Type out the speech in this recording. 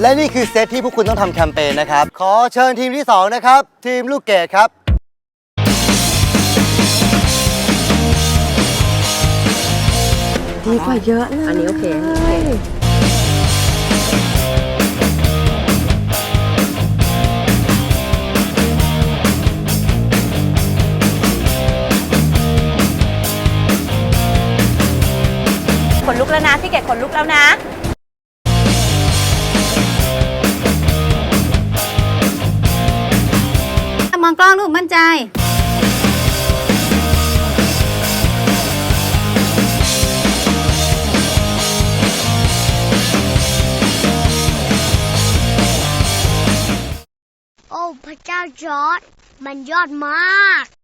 และนี่คือเซตที่พวกคุณต้องทำแคมเปญนะครับ ขอเชิญทีมที่ 2 นะครับ ทีมลูกเกดครับ ดีกว่าเยอะเลยอันนี้โอเคอันนี้โอเค ขนลุกแล้วนะพี่เกดขนลุกแล้วนะ องกล้องลูกมั่นใจโอ้พระเจ้าจอร์ดมันยอดมาก